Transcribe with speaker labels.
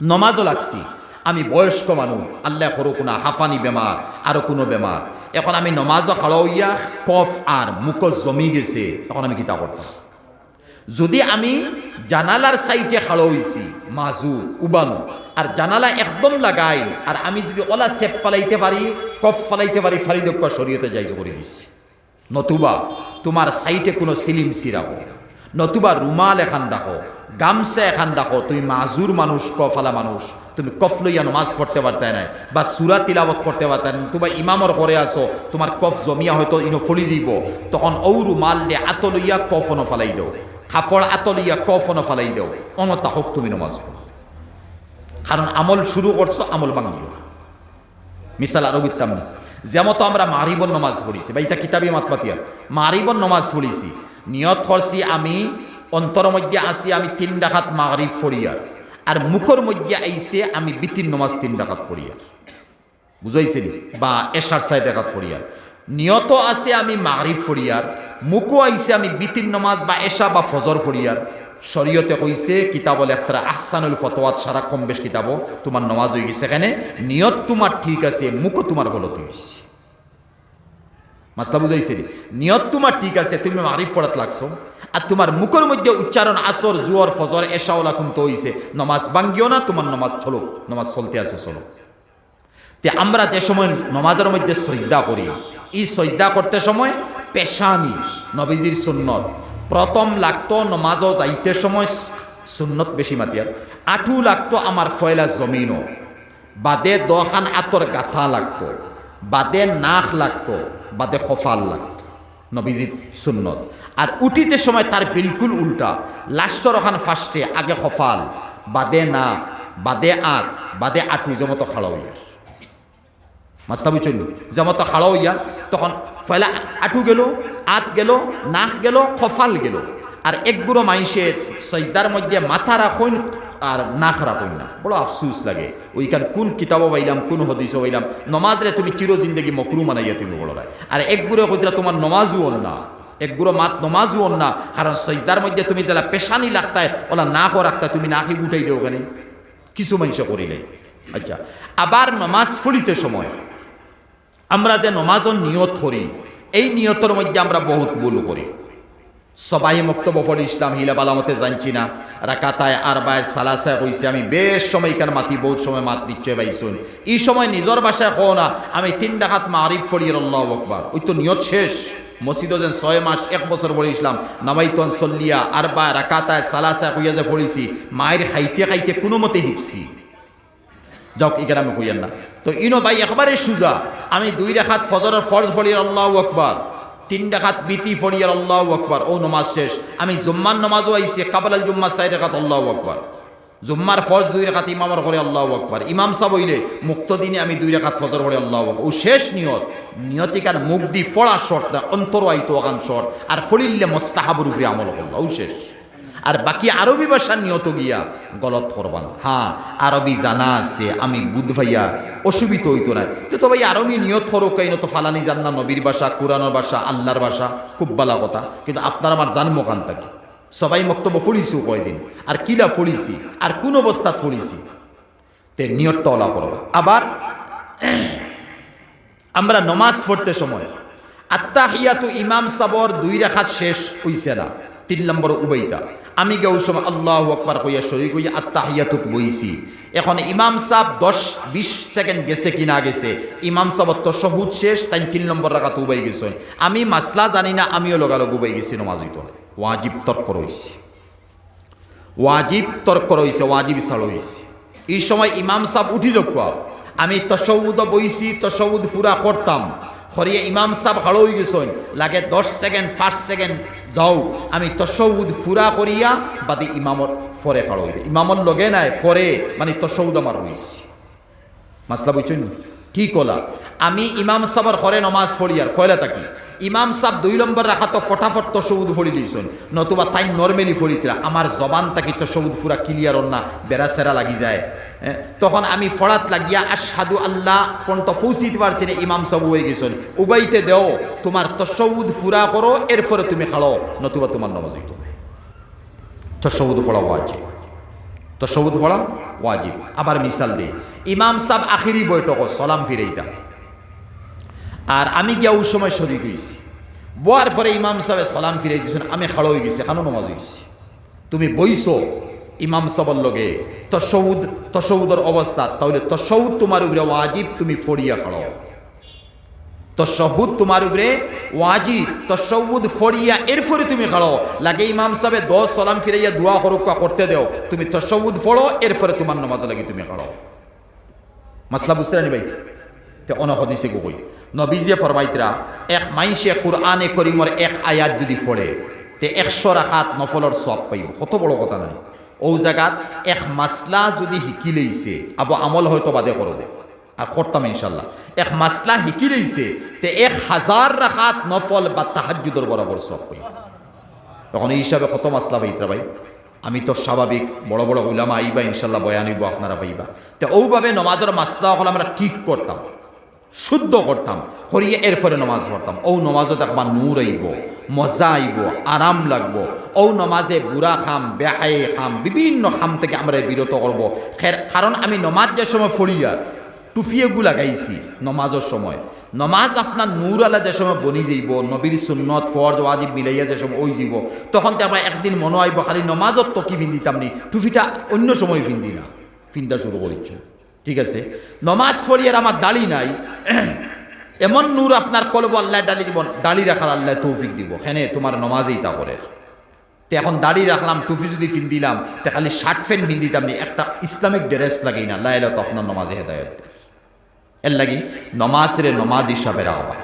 Speaker 1: নমাজও লাগছি। আমি বয়স্ক মানুষ আল্লাহ করো কোনো হাফানি বেমার আরও কোনো বেমার এখন আমি নমাজও খাড়াইয়া কফ আর মুখ জমি গেছে, তখন আমি কিতা করতাম যদি আমি জানালার সাইডে খাড়ো হইছি মাজু, উবানো আর জানালা একদম লাগাই আর আমি যদি ওলা সেপ পালাইতে পারি কফ ফালাইতে পারি ফারিদক্ষ শরীয়তে যাইজ করে দিছি। নতুবা তোমার সাইটে কোনো সিলিম সিরাবো নতুবা রুমাল এখান রাখো গামছা এখান রাখো তুমি মাজুর মানুষ কফালা মানুষ তুমি কফ লইয়া নমাজ পড়তে পারতে নাই, বা সুরা তিলাবত করতে পারতে না তোমার ইমামর করে আসো তোমার কফ জমিয়া হয়তো ইনো ফলি দিব, তখন ঔ রুমাল দে আত লইয়া কফ অন ফালাই দেও কাপড় আত লইয়া কফ অন ফালাই দেও, অনতা হোক তুমি নমাজ পড়ো কারণ আমল শুরু করছ আমল না মিসাল আরও বুঝতাম না যেমন তো আমরা মারিবন নমাজ পড়িছি বা এটা কিতাবি মাত পাতিয়া মারিবন নমাজ পড়িছি নিয়ত করছি আমি অন্তর মধ্যে আসি আমি তিন ডাকাত মাগরিব ফড়িয়ার আর মুখর মধ্যে আইসে আমি বিতির নমাজ তিন ডাকাত ফড়িয়ার বুঝাইছিল বা এশার সাইড ডাকাত ফড়িয়ার নিয়ত আছে আমি মাগরিব ফড়িয়ার মুখও আইসে আমি বিতির নমাজ বা এশা বা ফজর ফড়িয়ার শরীয়তে কইছে, কিতাবল একটা আহসানুল ফতোয়াত, সারা কম বেশ কিতাব, তোমার নমাজ হয়ে গেছে এখানে নিয়ত তোমার ঠিক আছে মুখও তোমার গলত হয়েছে মাসলা বুঝাইছে? নিয়ত তোমার ঠিক আছে, তুমি মারিফ ফরাত লাগছো, আর তোমার মুখের মধ্যে উচ্চারণ আসর, জুয়র, ফজর এশাওলা কুন্ত হইছে, নমাজ বাঙ্গিও না, তোমার নমাজ চলো, নমাজ চলতে আছে, চলো। তে আমরা যে সময় নমাজের মধ্যে সজদা করি, এই সজদা করতে সময় পেশানি, নবীজির সুন্নত প্রথম লাগতো নমাজও যাইতে সময় সুন্নত বেশি মাতিয়ার আঠু লাগতো আমার ফয়লা জমিনও বাদে দখান আতর গাথা লাগতো। বাদে নাক লাগতো। বাদে খফাল লাগতো। নবীজির সুন্নত। আর উঠিতে সময় তার বিলকুল উল্টা। লাস্টর ওখান ফার্স্টে আগে খফাল, বাদে না বাদে আট বাদে আটু যেমতো খাড়াইয়ার মাস্তা বুঝল যেমন তো খাড়াও ইয়া তখন ফয়লা আটু গেল, আত গেল, নাক গেল, খফাল গেল। আর একগুড়ো মাইসের সৈদার মধ্যে মাথা রাখুন আর নাক রাখুন না। বড় আফসুস লাগে। ওইখান কোন কিতাবও পাইলাম, কোন হদিস পাইলাম। নমাজরে তুমি চির জিন্দগি মকরু মানাইয়া তুমি বড় আর একগুড়ো কইতরা তোমার নমাজও না। একগুড়ো মাত নমাজও না। কারণ সৈদার মধ্যে তুমি যারা পেশানি লাগতায় ওলা নাকও রাখতায় তুমি নাকি উঠাই দেও ওখানে কিছু মানুষ করিলে আচ্ছা আবার নমাজ ফলিতে সময়। আমরা যে নমাজর নিয়ত করি, এই নিয়তের মধ্যে আমরা বহুত ভুল করি। সবাই মক্তব্য পড়ি ইসলাম হিলা বালামতে জানছি না। রাকাতায় আর বায় সালাসায় কইছে আমি বেশ সময় এখানে মাতি, বহুত সময় মাত দিচ্ছে বাইসুন এই সময় নিজের বাসায় কো না, আমি তিন ডাকাত মারিফ ফড়িয়ে আল্লাহ আকবার। ওই তো নিয়ত শেষ। মসজিদ যেন ছয় মাস, এক বছর পড়ে ইসলাম। নামাইতন সল্লিয়া আর বা রাকাতায় সালাসায় কইয়া যে পড়িছি, মায়ের খাইতে খাইতে কোনো মতে শিখছি। যাক আমি কইয়ান না। তো ইনো ভাই, একবারে সুজা। আমি দুই রেখাত ফজরের ফরজ ফড়িয়ার আল্লাহ আকবার। তিন রেখাত বিতি ফড়িয়ার আল্লাহ আকবার। ও, নমাজ শেষ। আমি জুম্মার নমাজও আইসি কাবাল জুম্মা চাই রেখাত, আল্লাহ আকবার। জুম্মার ফরজ দুই রেখাত ইমামর করে আল্লাহ আকবার। ইমাম সাহ হইলে মুক্ত দিনে আমি দুই রেখাত ফজর করে আল্লাহ আকবার। ও, শেষ নিয়ত। নিয়তিকার মুখ দি ফড়া শর্ট অন্তর আইতো আগান শর্ট আর ফড়িলে মোস্তাহাবুর উপরে আমল করল। ও, শেষ। আর বাকি আরবি ভাষা নিয়ত গিয়া গলত করবা না হ্যাঁ আরবি জানা আছে, আমি বুধ ভাইয়া অসুবিধা হইতো না। তো তো ভাই, আরবি নিয়ত করো, কেন তো ফালানি জান না, নবীর ভাষা, কোরআনের ভাষা, আল্লাহর ভাষা, খুব বালা কথা। কিন্তু আপনার আমার জানব কান থাকি সবাই বক্তব্য ফুড়িছি কয়দিন? আর কিলা ফুড়িছি আর কোন অবস্থাত ফুড়িছি তে নিয়তটা ওলা করবা। আবার, আমরা নমাজ পড়তে সময় আত্মাহিয়াতু ইমাম সাবর দুই রেখাত শেষ হইছে না। তিন নম্বর উবাইতা আমি গেও সময় আল্লাহ আকবার কইয়া শরীর কইয়া আত্মাহিয়াতুত বইছি। এখন ইমাম সাহ দশ, বিশ সেকেন্ড গেছে কি না গেছে, ইমাম সাহর তো সহুদ শেষ, তাই তিন নম্বর রাখাত উবাই গেছে আমি মাসলা জানি না, আমিও লগালগ উবাই গেছি নমাজ হইতো ওয়াজিব তর্ক রয়েছে ওয়াজিব তর্ক রয়েছে ওয়াজিব সাল হয়েছে এই সময় ইমাম সাহ উঠি যোগ আমি তসৌদ বইছি, তসৌদ ফুরা করতাম। হরিয়ে ইমাম সাহ হাড়ো গেছেন, লাগে দশ সেকেন্ড ফার্স্ট সেকেন্ড যাও, আমি তসৌদ ফুরা করিয়া বাদে ইমামর ফরে হাড়ো হইবে ইমামর লগে নাই, ফরে মানে তসৌদ আমার রয়েছে মাসলা বুঝছেন কি কলা? আমি ইমাম সাহর ঘরে নমাজ পড়িয়ার ফয়লা থাকি ইমাম সাহ দুই নম্বর রাখা তো ফটাফট তসৌদ ফড়ি দিয়েছেন নতুবা তাই নর্মেলি ফড়িতিরা আমার জবান তাকি তসৌদ ফুরা ক্লিয়ার না বেড়া সেরা লাগি যায়? তখন আমি ফড়াত লাগিয়া আর সাধু আল্লাহ ফোন তো ফৌসিতে পারছি না ইমাম সাহু হয়ে গেছেন উবাইতে দেও, তোমার তসৌদ ফুরা করো, এরপরে তুমি খালো নতুবা তোমার নমাজ হইতো। তসৌদ ফড়া আছে তসৌদ ফড়া ওয়াজিব। আবার মিসাল দিই ইমাম সাহ আখিরি বৈঠক সলাম ফিরেইতা। আর আমি গিয়া ওই সময় শরীর হয়েছি বোয়ার পরে ইমাম সাহেব সালাম ফিরে দিয়েছেন আমি খাড়ো হয়ে গেছি এখানেও নমাজ হয়েছি তুমি বইছো ইমাম সাবর লগে, তসৌদ, তসৌদর অবস্থা, তাহলে তসৌদ তোমার উপরে ওয়াজিব, তুমি ফড়িয়া খাড়ো তসহুদ তোমার উপরে ওয়াজিব, তসৌদ ফড়িয়া, এরপরে তুমি খাড়ো লাগে ইমাম সাহেব দশ সালাম ফিরাইয়া দোয়া হরক্কা করতে দেও, তুমি তসৌদ ফড়ো এরপরে তোমার নমাজ লাগে তুমি খাড়ো মাসলা বুঝতে রানি ভাই? তে অনহদিসে গই নবীজিয়ে ফরমাইতরা, এক মাইসে কুরআনে করিমর এক আয়াত যদি ফড়ে তে একশো রাখাত নফলর সব পাইব। কত বড় কথা নাই। ও জায়গাত এক মাসলা যদি শিকি লইছে আবো আমল হয়তো বাদে করবে আর করতাম ইনশাল্লাহ এক মাসলা শিকি লইছে তে এক হাজার রাখাত নফল বা তাহাজুদর বরাবর সব পাইব। তখন এই হিসাবে কত মাসলা পাইতরা ভাই? আমি তো স্বাভাবিক বড় বড় উলামা আইবা ইনশাল্লাহ বয়ান হইব, আপনারা পাইবা তো ওইভাবে নমাজের মাসলা হল আমরা ঠিক করতাম। শুদ্ধ করতাম, করিয়ে এরপরে নমাজ পড়তাম। ও নমাজও দেখবা নূর আইব, মজা আইব, আরাম লাগবো। ও নমাজে বুড়া খাম বেহাই খাম, বিভিন্ন খাম থেকে আমরা বিরত করব। কারণ আমি নমাজ যে সময় ফড়িয়া টুফিয়েগু লাগাইছি, নমাজের সময়। নমাজ আপনার নূর আলা যে সময় বনি যাইব, নবীর সুন্নত, ফরজ, ওয়াজিব মিলাইয়া যে সময় ওই যাইব, তখন তো আমার একদিন মনে আইব, খালি নমাজত তো কি ফিন্দিতাম নি? টুফিটা অন্য সময় ফিন্দি না ফিন্দা শুরু করিচ্ছ। ঠিক আছে? নমাজ পড়িয়ার আমার দাড়ি নাই। এমন নূর আপনার কলব আল্লাহ ডালি দিব দাড়ি রাখার আল্লাহ তৌফিক দিব। হেনে তোমার নমাজেই তা করে। তো এখন দাড়ি রাখলাম, টুপি যদি ফিন দিলাম, তে খালি শার্ট ফ্যান ফিন দিতাম একটা ইসলামিক ড্রেস লাগেই না লাইলা তো আপনার নমাজে হেদায়ত। এর লাগি নমাজ রে নমাজ হিসাবে রাখবা।